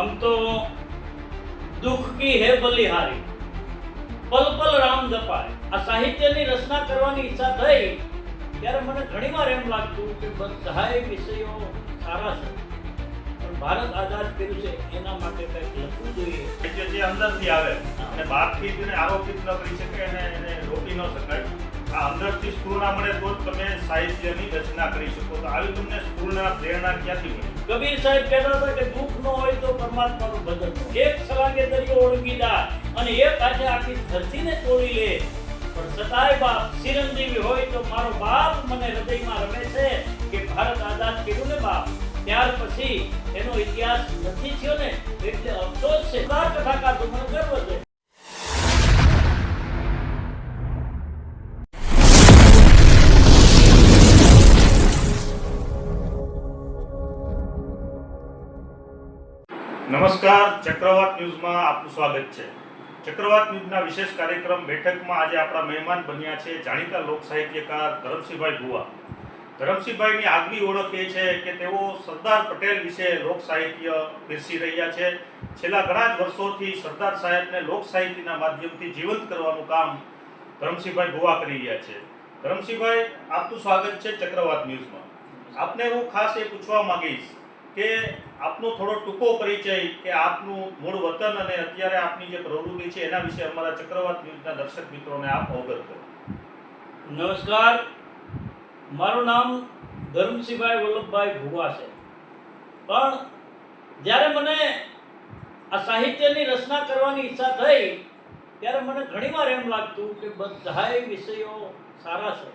हम तो દુઃખ કી હે બલિહારી પલ પલ રામ જપાય આ સાહિત્યની રચના કરવાની ઈચ્છા થઈ ત્યારે મને ઘણીવાર એમ લાગતું કે બધાય વિષયો સારા છે પણ ભારત આઝાદ કર્યું છે એના માટે કંઈક લખવું જોઈએ કે જે અંદરથી આવે અને બહારથી તેને આરોપિત ન કરી શકે અને એને રોકી ન શકાય આ અંદરથી સ્ફૂર્ણા મળે તો તમે સાહિત્યની રચના કરી શકો. તો આવી તમને સ્ફૂર્ણા પ્રેરણા ક્યાંથી મળી? કબીર સાહેબ કહેતા હતા કે દુઃખ ન હોય તો પરમાત્માનું ભજન. એક સલાગે દરિયો ઓળંગી જા અને એક આજે આખી ધરતીને તોડી લે. પણ છતાંય બાપ ચિરંજીવી હોય તો મારો બાપ મને હૃદયમાં રમે છે કે ભારત આઝાદ કર્યું ને બાપ? ત્યાર પછી એનો ઇતિહાસ નથી થયો ને એટલે અફસોસ છે. કથાકાર તો મને ગર્વ છે. નમસ્કાર, ચક્રવાત ન્યૂઝમાં આપનું સ્વાગત છે. ચક્રવાત ન્યૂઝના વિશેષ કાર્યક્રમ બેઠકમાં આજે આપણા મહેમાન બન્યા છે જાણીતા લોક સાહિત્યકાર ધરમસિંહભાઈ ભુવા. ધરમસિંહભાઈની આગવી ઓળખ એ છે કે તેઓ સરદાર પટેલ વિશે લોક સાહિત્ય પીરસી રહ્યા છે. છેલ્લા ઘણા જ વર્ષોથી સરદાર સાહેબને લોક સાહિત્યના માધ્યમથી જીવંત કરવાનું કામ ધરમસિંહભાઈ ભુવા કરી રહ્યા છે. ધરમસિંહભાઈ, આપનું સ્વાગત છે ચક્રવાત ન્યૂઝમાં. આપને હું ખાસ એ પૂછવા માંગીશ કે આપનો થોડો ટૂંકો પરિચય કે આપનું મૂળ વતન અને અત્યારે આપની જે પ્રવૃત્તિ છે એના વિશે અમારા ચક્રવાત ન્યૂઝના દર્શક મિત્રોને આપ અવગત કરો. નમસ્કાર. મારું નામ ધર્મસિંહભાઈ વલ્લભભાઈ ભુવા છે. પણ જ્યારે મને આ સાહિત્યની રચના કરવાની ઈચ્છા થઈ, ત્યારે મને ઘણીવાર એમ લાગતું કે બધાય વિષયો સારા છે.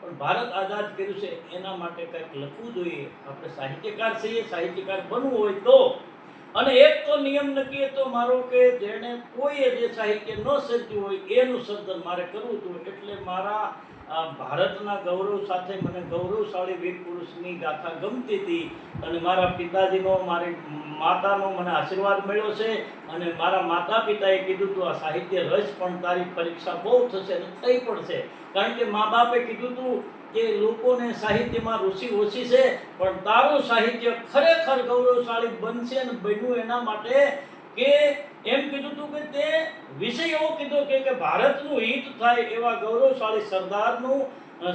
પણ ભારત આઝાદ કર્યું છે, એના માટે કંઈક લખવું જોઈએ. આપણે સાહિત્યકાર છીએ, સાહિત્યકાર બનવું હોય તો. અને એક તો નિયમ નક્કી તો મારો કે જેણે કોઈએ જે સાહિત્ય ન સર્જ્યું હોય, એનું સર્જન મારે કરવું હતું. એટલે મારા આ ભારતના ગૌરવ સાથે મને ગૌરવશાળી વીર પુરુષની ગાથા ગમતી હતી. અને મારા પિતાજીનો, મારી માતાનો મને આશીર્વાદ મળ્યો છે. અને મારા માતા પિતાએ કીધું તું, આ સાહિત્ય રસ પણ તારી પરીક્ષા બહુ થશે અને થઈ પણ છે. કારણ કે મા બાપે કીધું હતું કે લોકોને સાહિત્યમાં રુચિ ઓછી છે, પણ તારું સાહિત્ય ખરેખર ગૌરવશાળી બનશે અને બન્યું એના માટે કે એમ કીધું તું કે તે વિષય એવો કીધો કે ભારતનું હિત થાય એવા ગૌરવશાળી સરદારનું અ,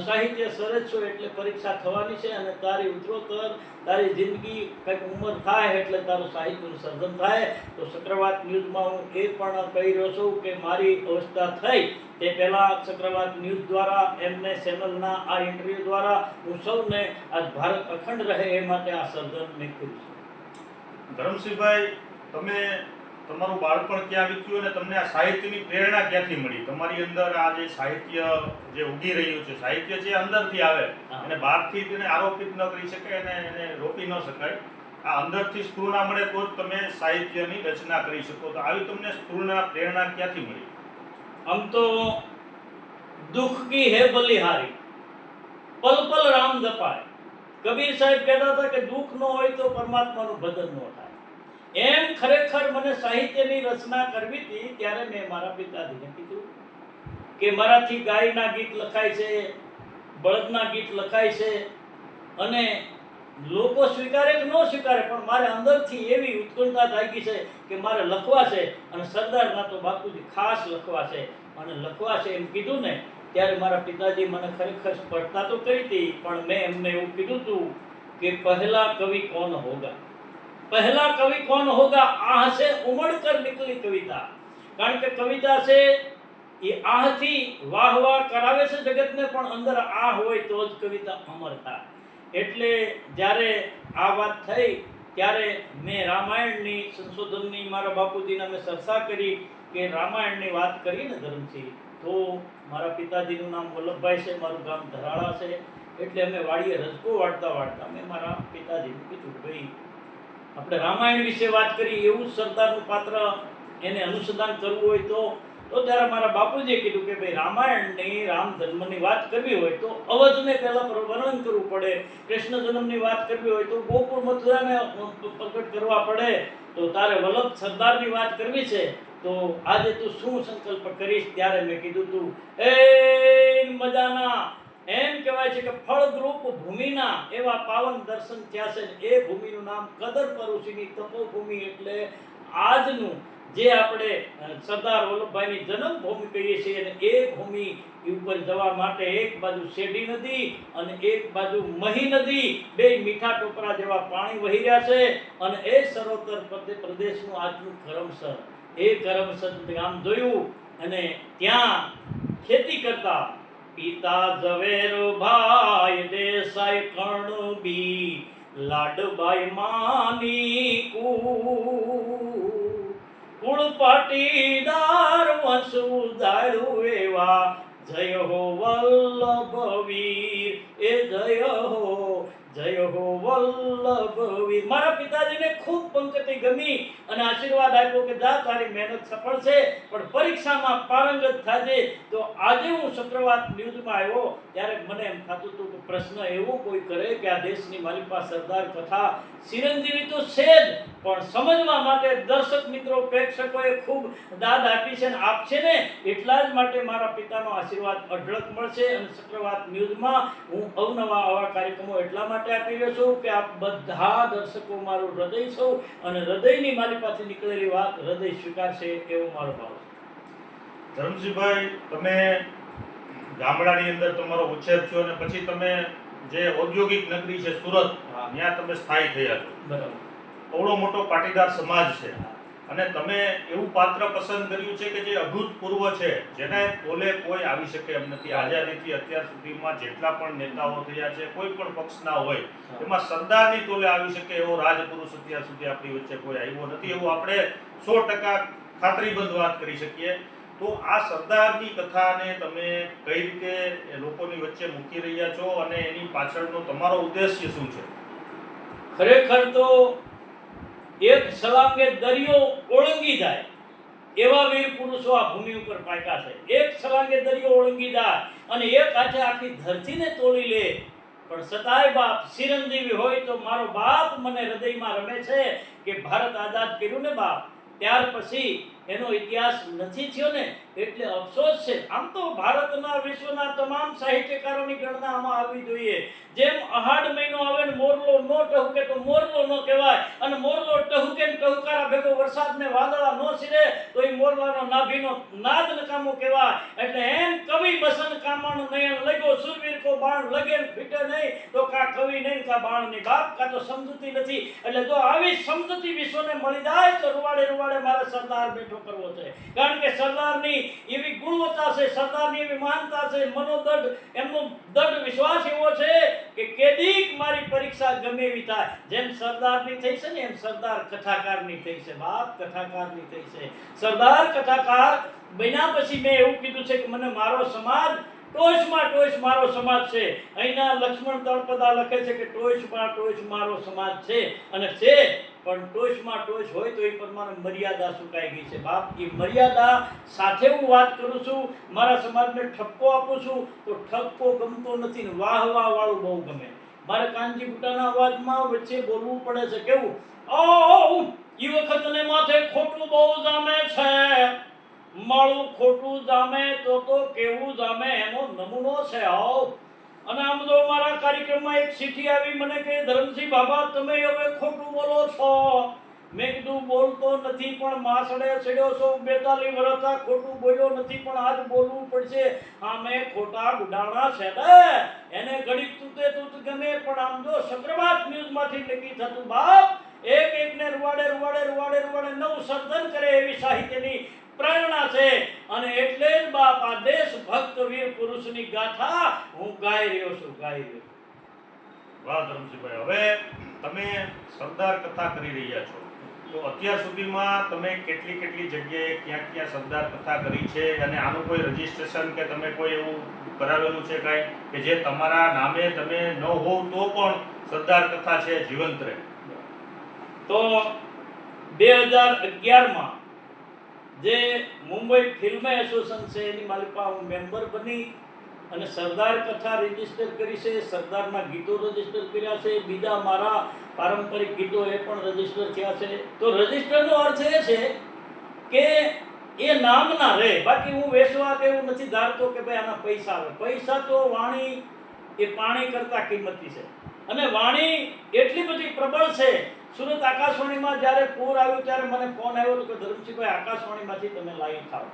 સરજ છો એટલે પરીક્ષા થવાની છે અને તારી ઉત્તરોત્તર તારી જિંદગી કંઈક ઉંમર થાય એટલે તારું સાહિત્યનું સર્જન થાય. તો ચક્રવાત ન્યૂઝમાં હું એ પણ કહી રહ્યો છું કે મારી અવસ્થા થઈ તે પહેલાં ચક્રવાત ન્યૂઝ દ્વારા એમને ચેનલના આ ઇન્ટરવ્યૂ દ્વારા હું સૌને આજ ભારત અખંડ રહે એ માટે આ સર્જન મેં કર્યું છે. ધરમસિંહભાઈ તમે તમારું બાળપણ ક્યાં વીત્યું અને તમને આ સાહિત્યની પ્રેરણા ક્યાંથી મળી? તમારી અંદર આ જે સાહિત્ય જે ઉગી રહ્યું છે સાહિત્ય જે અંદરથી આવે અને બહારથી તેને આરોપિત ન કરી શકાય અને એને રોપી ન શકાય. આ અંદરથી સ્ફૂર્ણા મળે તો જ તમે સાહિત્યની રચના કરી શકો. તો આવી તમને સ્ફૂર્ણા પ્રેરણા ક્યાંથી મળી? આમ તો દુઃખ કી હે બલિહારી? પલ પલ રામ જપાય. કબીર સાહેબ કહેતા હતા કે દુઃખ ન હોય તો પરમાત્માનું ભજન ન થાય. એમ ખરેખર મને સાહિત્યની રચના કરવી હતી ત્યારે મેં મારા પિતાજીને કીધું કે મારાથી ગાયના ગીત લખાય છે, બળદના ગીત લખાય છે અને લોકો સ્વીકારે કે ન સ્વીકારે, પણ મારે અંદરથી એવી ઉત્કંઠા જાગી છે કે મારે લખવા છે અને સરદારના તો બાપુજી ખાસ લખવા છે. અને લખવા છે એમ કીધું ને, ત્યારે મારા પિતાજી મને ખરેખર સ્પર્ધા તો કરી હતી, પણ મેં એમને એવું કીધું હતું કે પહેલા કવિ કોણ હોગા? પહેલા કવિ કોણ હોગા? આહ સે ઉમડકર નીકળી કવિતા. કારણ કે કવિતા છે એ આહથી વાહ વાહ કરાવે છે જગતને, પણ અંદર આહ હોય તો જ કવિતા અમરતા. એટલે જ્યારે આ વાત થઈ, ત્યારે મેં રામાયણની સંશોધનની મારા બાપુજીના મેં ચર્ચા કરી કે રામાયણની વાત કરીને ધર્મસિંહ તો મારા પિતાજીનું નામ વલ્લભભાઈ છે, મારું ગામ ધરાળા છે. એટલે અમે વાડીએ રસકો વાળતા વાળતા મેં મારા પિતાજીને કીધું ભાઈ આપણે રામાયણ વિશે વાત કરી એવું સરદારનું પાત્ર એને અનુસંધાન કરવું હોય તો તો ત્યારે મારા બાપુજીએ કીધું કે ભાઈ, રામાયણની, રામ જન્મની વાત કરવી હોય તો અવધને પહેલાં વર્ણન કરવું પડે. કૃષ્ણ જન્મની વાત કરવી હોય તો ગોકુળ મથુરાને પ્રગટ કરવા પડે. તો તારે વલ્લભ સરદારની વાત કરવી છે, તો આજે તું શું સંકલ્પ કરીશ? ત્યારે મેં કીધું તું એ મજાના. કહેવાય છે કે ફળદ્રુપ ભૂમિના એવા પાવન દર્શન થયા છે એ ભૂમિનું નામ કદર પરુષીની તપોભૂમિ એટલે આજનું જે આપણે સરદાર વલ્લભભાઈની જન્મભૂમિ કહીએ છીએ અને એ ભૂમિ ઉપર જવા માટે એક બાજુ શેઢી નદી અને એક બાજુ મહી નદી, બે મીઠા ટોપરા જેવા પાણી વહી રહ્યા છે અને એ સરોતર પ્રદેશનું આજનું કરમસર એ કરમસર ગામ જોયું અને ત્યાં ખેતી કરતા પિતા ઝવેરભાઈ દેસાઈ કણબી, લાડબાઈ માની કુળ પાટીદાર વસુદારું એવા, જય હો વલ્લભવીર. એ જય હો જય હો વલ્લભવીર. મારા પિતાજીને ખૂબ પંક્તિ ગમી અને આશીર્વાદ આપ્યો કે જા, તારી મહેનત સફળ છે, પણ પરીક્ષામાં પારંગત થાજે. તો આજે હું ચક્રવાત ન્યૂઝમાં આવ્યો ત્યારે મને એમ થતું હતું કે પ્રશ્ન એવો કોઈ કરે કે આ દેશની મારી પાસે સરદાર કથા ચિરંજીવી તો છે જ, પણ સમજવા માટે દર્શક મિત્રો, પ્રેક્ષકોએ ખૂબ દાદ આપી છે અને આપશે ને એટલા જ માટે મારા પિતાનો આશીર્વાદ અઢળક મળશે અને ચક્રવાત ન્યૂઝમાં હું અવનવા આવા કાર્યક્રમો એટલા માટે આપી રહ્યો છું કે આપ બધા દર્શકો મારું હૃદય છો અને હૃદયની મારી પાસે નીકળેલી વાત હૃદય સ્વીકારશે એવો મારો ભાવ છે. ધરમસિંહભાઈ તમે ગામડાની અંદર તમારો ઉછેર છો અને પછી તમે જે ઔદ્યોગિક નગરી છે સુરત હા. ત્યાં તમે સ્થાયી થયા છો. બરાબર. અવળો મોટો પાટીદાર સમાજ છે. અને તમે એવું પાત્ર પસંદ કર્યું છે કે જે અભૂતપૂર્વ છે જેને તોલે કોઈ આવી શકે એમ નથી. આઝાદીથી અત્યાર સુધીમાં જેટલા પણ નેતાઓ થયા છે કોઈ પણ પક્ષના હોય એમાં સરદારની તોલે આવી શકે એવો રાજપુરુષ અત્યાર સુધી આપણી વચ્ચે કોઈ આવ્યો નથી. એવું આપણે સો ટકા ખાતરીબંધ વાત કરી શકીએ. તો આ સરદારની કથાને તમે કઈ રીતે લોકોની વચ્ચે મૂકી રહ્યા છો અને એની પાછળનો તમારો ઉદ્દેશ્ય શું છે? ખરેખર તો એક સલાંગે દરિયો ઓળંગી જાય, એવા વીર પુરુષો આ ભૂમિ ઉપર પાક્યા છે. એક સલાંગે દરિયો ઓળંગી જાય અને એક હાથે આખી ધરતીને તોડી લે. પણ સતાય બાપ ચિરંજીવી હોય તો મારો બાપ મને હૃદયમાં રમે છે કે ભારત આઝાદ કર્યું ને બાપ. ત્યાર પછી એનો ઇતિહાસ નથી થયો ને, એટલે અફસોસ છે. આમ તો ભારતના વિશ્વના તમામ સાહિત્યકારોની ગણના આમાં આવવી જોઈએ. જેમ અહાડ મહિનો આવે ને, મોરલો નો ટહુકે તો મોરલો નો કહેવાય. અને મોરલો ટહુકે ને ટહુકારા ભેગો વરસાદને વાદળા નો સિરે, તો એ મોરલાનો નાભીનો નાદ નકામો કહેવાય. એટલે એમ કવિ બસન કામણ નયન લગ્યો, સુરવીર કો બાણ લગે ને ફીટે નહીં, તો કા કવિ નહીં, કા બાણની બાપ, કા તો સમજૂતી નથી. એટલે જો આવી સમજૂતી વિશ્વને મળી જાય, તો રૂવાડે રૂવાડે મારે સરદાર બેઠો કરવો છે. કારણ કે સરદારની એવી ગુણવત્તા છે, સરદારની એવી માનતા છે મનોદઢ એમનો દઢ વિશ્વાસ એવો છે કે કેદીક મારી પરીક્ષા ગમે એવી થાય. જેમ સરદારની થઈ છે ને, એમ સરદાર કથાકારની થઈ છે. બાપ કથાકારની થઈ છે. સરદાર કથાકાર બન્યા પછી મેં એવું કીધું છે કે મને મારો સમાજ ટોચમાં ટોચ મારો સમાજ છે. અહીંના લક્ષ્મણ તળપદા લખે છે કે ટોચમાં ટોચ મારો સમાજ છે અને છે, પણ ટોચમાં ટોચ હોય તો એ પ્રમાણે મર્યાદા સુકાઈ ગઈ છે. બાપ, એ મર્યાદા સાથે હું વાત કરું છું, મારા સમાજને ઠપકો આપું છું, તો ઠપકો ગમતો નથી ને વાહ વાહ વાળું બહુ ગમે. મારે કાનજી બુટાના અવાજમાં વચ્ચે બોલવું પડે છે. કેવું? ઓ વખત વખતને માથે ખોટું બહુ જામે છે. માળું ખોટું જામે તો તો કેવું જામે એનો નમૂનો છે આવો અને આમ તો મારા કાર્યક્રમમાં એક ચિઠ્ઠી આવી, મને કે ધરમસિંહ બાબા, તમે હવે ખોટું બોલો છો. મેં કીધું, બોલતો નથી, પણ માસડે ચડ્યો છો. બેતાલી વર્ષ ખોટું બોલ્યો નથી, પણ આજ બોલવું પડશે. આ મેં ખોટા ગુડાણા છે ને? એને ઘડીક તૂતે તૂટ ગમે, પણ આમ જો ચક્રવાત ન્યૂઝમાંથી નક્કી થતું બાપ, એક એકને રૂવાડે રૂવાડે રૂવાડે રૂવાડે નવું સર્જન કરે એવી સાહિત્યની પ્રેરણા છે. અને એટલે જ બાપ આ દેશ ભક્ત વીર પુરુષની ગાથા હું ગાઈ રહ્યો છું ગાઈ રહ્યો છું. વાહ ધર્મસિંહભાઈ હવે તમે સરદાર કથા કરી રહ્યા છો. તો અત્યાર સુધીમાં તમે કેટલી કેટલી જગ્યાએ ક્યાં ક્યાં સરદાર કથા કરી છે અને આનું કોઈ રજીસ્ટ્રેશન કે તમે કોઈ એવું કરાવેલું છે કાંઈ? કે જે તમારા નામે તમે ન હોવ તો પણ સરદાર કથા છે જીવંત રહે. તો બે હજાર અગિયારમાં જે મુંબઈ ફિલ્મ એસોસિએશન છે, એની મારી હું મેમ્બર બની અને સરદાર કથા રજિસ્ટર કરી છે, સરદારના ગીતો રજિસ્ટર કર્યા છે, બીજા મારા પારંપરિક ગીતો એ પણ રજિસ્ટર થયા છે. તો રજીસ્ટરનો અર્થ એ છે કે એ નામ ના રહે. બાકી હું વેચવા કે એવું નથી ધારતો કે ભાઈ આના પૈસા આવે. પૈસા તો વાણી એ પાણી કરતાં કિંમતી છે. અને વાણી એટલી બધી પ્રબળ છે સુરત આકાશવાણીમાં જ્યારે પૂર આવ્યું ત્યારે મને ફોન આવ્યો હતો કે ધરમસિંહભાઈ આકાશવાણીમાંથી તમે લાઈવ થાવ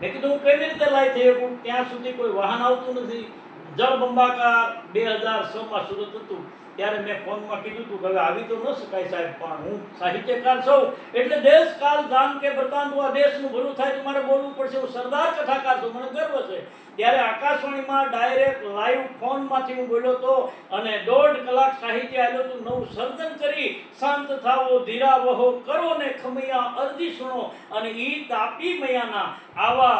મેં કીધું, હું કેવી રીતે લાઈવ થઈ શકું? ત્યાં સુધી કોઈ વાહન આવતું નથી. જળબંબાકાર બે હજાર છમાં સુરત હતું, ત્યારે મેં ફોનમાં કીધું હતું કે હવે આવી તો ન શકાય સાહેબ, પણ હું સાહિત્યકાર છું. એટલે દેશ કાલ ગામ કે વૃતાંત દેશનું ભલું થાય તો મારે બોલવું પડશે. હું સરદાર કથાકાર છું, મને ગર્વ છે. ત્યારે આકાશવાણીમાં ડાયરેક્ટ લાઈવ ફોનમાંથી હું બોલ્યો હતો અને દોઢ કલાક સાહિત્ય આવ્યું હતું, નવું સર્જન કરી, શાંત થાવો ધીરા વહો કરો ને ખમૈયા, અરજી સુણો અને ઈ તાપી મૈયાના આવા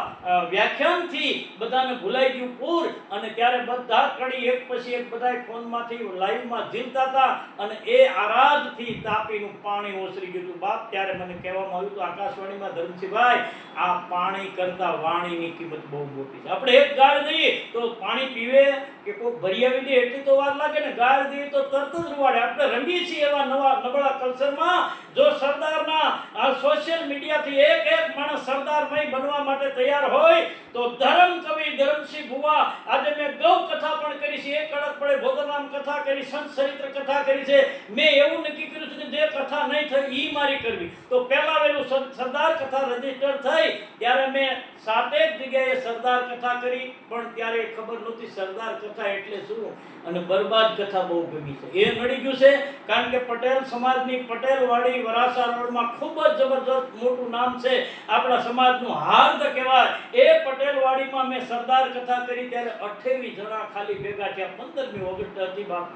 વ્યાખ્યાનથી બધાને ભૂલાઈ ગયું પૂર અને ત્યારે બધા કડી એક પછી એક બધાય ફોનમાંથી લાઈવમાં ઝીલતા હતા અને એ આરાધથી તાપીનું પાણી ઓસરી ગયું હતું. બાપ, ત્યારે મને કહેવામાં આવ્યું હતું આકાશવાણીમાં ધર્મસિંહભાઈ, આ પાણી કરતા વાણીની કિંમત બહુ મોટી છે. આપણે ગાળ દઈએ તો પાણી પીવે કે કોઈ ભરી દે એટલી તો વાર લાગે ને ગાળ દઈએ તો તરત જ રૂવાડે. આપણે રમીએ છીએ એવા નવા નબળા કલ્ચરમાં. જો સરદારના આ સોશિયલ મીડિયાથી એક એક માણસ સરદારમય બનવા માટે તૈયાર હોય, તો ધર્મ કવિ ધરમસિંહ ભુવા આજે મેં ગૌ કથા પણ કરી છે. એક કડક પડે ભોગરામ કથા કરી, સંત ચરિત્ર કથા કરી છે. મેં એવું નક્કી કર્યું જે કથા નહીં થઈ એ મારી કરવી. તો પહેલાં વહેલું સર- સરદાર કથા રજિસ્ટર થઈ, ત્યારે મેં સાતેક જગ્યાએ સરદાર કથા કરી, પણ ત્યારે ખબર નહોતી સરદાર કથા એટલે શું? અને બરબાદ કથા બહુ ગમી છે. એ મળી ગયું છે, કારણ કે પટેલ સમાજની, પટેલવાડી વરાસા રોડમાં ખૂબ જ જબરદસ્ત મોટું નામ છે. આપણા સમાજનું હાર્દ કહેવાય. એ પટેલવાડીમાં મેં સરદાર કથા કરી, ત્યારે અઠ્યાવીસ જણા ખાલી ભેગા થયા. પંદરમી ઓગસ્ટ હતી બાપ.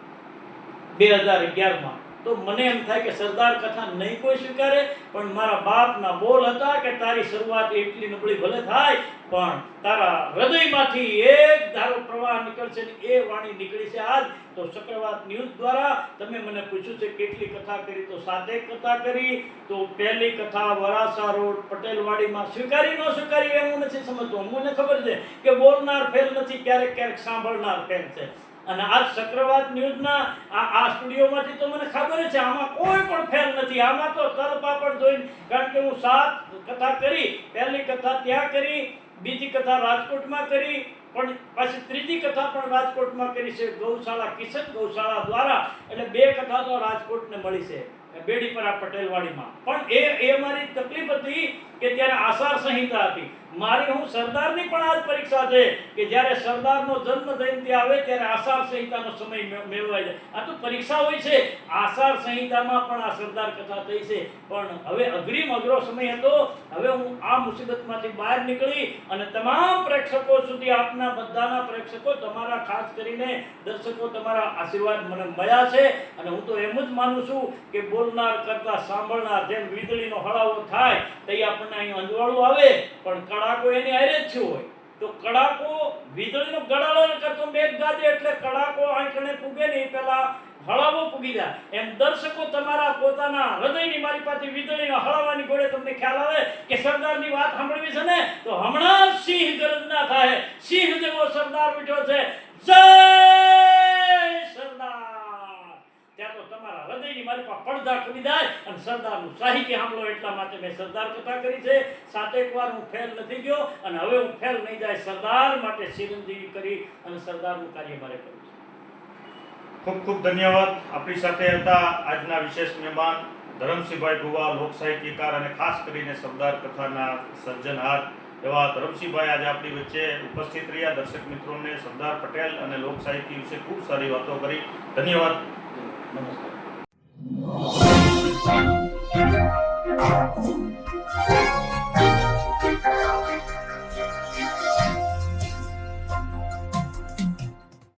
બે હજાર અગિયારમાં. તો મને એમ થાય કે સરદાર કથા નહીં કોઈ સ્વીકારે, પણ મારા બાપના બોલ હતા કે તારી શરૂઆત એટલી નબળી ભલે થાય, પણ તારા હૃદયમાંથી એક ધારો પ્રવાહ નીકળશે ને એ વાણી નીકળી છે આજ, તો ચક્રવાત ન્યૂઝ દ્વારા તમે મને પૂછ્યું છે કેટલી કથા કરી, તો સાતે કથા કરી, તો પહેલી કથા વરાસા રોડ પટેલવાડીમાં સ્વીકારી ન સ્વીકારી એ હું નથી સમજતો. મને ખબર છે કે બોલનાર ફેલ નથી, ક્યારેક ક્યારેક સાંભળનાર ફેલ છે. અને આ ચક્રવાત ન્યૂઝના આ આ સ્ટુડિયોમાંથી તો મને ખબર છે, આમાં કોઈ પણ ફેલ નથી. આમાં તો તલ પાપડ જોઈને કારણ કે હું સાત કથા કરી, પહેલી કથા ત્યાં કરી, બીજી કથા રાજકોટમાં કરી, પણ પાછી ત્રીજી કથા પણ રાજકોટમાં કરી છે, ગૌશાળા, કિશન ગૌશાળા દ્વારા. એટલે બે કથા તો રાજકોટને મળી છે, બેડીપરા પટેલવાડીમાં. પણ એ એ મારી તકલીફ હતી કે ત્યારે આસાર સંહિતા હતી. મારી હું સરદારની પણ આજ પરીક્ષા છે કે જ્યારે સરદારનો જન્મ જયંતિ આવે ત્યારે આસાર સંહિતાનો સમય મેળવાય છે. આ તો પરીક્ષા હોય છે. આસાર સંહિતામાં પણ આ સરદાર કથા થઈ છે. પણ હવે અઘરીમ અઘરો સમય હતો. હવે હું આ મુસીબતમાંથી બહાર નીકળી અને તમામ પ્રેક્ષકો સુધી, આપના બધાના પ્રેક્ષકો, તમારા ખાસ કરીને દર્શકો, તમારા આશીર્વાદ મને મળ્યા છે. અને હું તો એમ જ માનું છું કે બોલનાર કરતા સાંભળનાર જેમ વીજળીનો હળાવો થાય તૈયાર આપણને અહીં અંજવાળું આવે, પણ કડાકો એની હારે જ હોય. તો કડાકો વીજળીનો ગડાળો કરતો મેઘ ગાજે એટલે કડાકો આંખણે પૂગે ને પેલા હળાવો પૂગી જાય. એમ દર્શકો તમારા પોતાના હૃદયની મારી પાસે વીજળીના હળાવાની ગોળે તમને ખ્યાલ આવે કે સરદારની વાત સાંભળવી છે ને? તો હમણાં સિંહ ગર્જના થાય. સિંહ જેવો સરદાર બેઠો છે. જય સરદાર ત્યાં તો તમારા પડદા ખુલી જાય અને સરદારનું સાહિત્ય હામલો એટલા માટે મેં સરદાર કથા કરી છે. સાતેક વાર હું ફેલ નથી ગયો અને હવે હું ફેલ નહીં જાય સરદાર માટે ચિરંજીવી કરી અને સરદારનું કાર્ય મારે કર્યું છે. ખૂબ ખૂબ ધન્યવાદ. આપણી સાથે હતા આજના વિશેષ મહેમાન ધરમસિંહભાઈ ભુવા લોક સાહિત્યકાર અને ખાસ કરીને સરદાર કથાના સર્જનહાર. એવા ધરમસિંહભાઈ આજે આપણી વચ્ચે ઉપસ્થિત રહ્યા. દર્શક મિત્રોને સરદાર પટેલ અને લોક સાહિત્ય વિશે ખૂબ સારી વાતો કરી. ધન્યવાદ. નમસ્કાર. Thank you.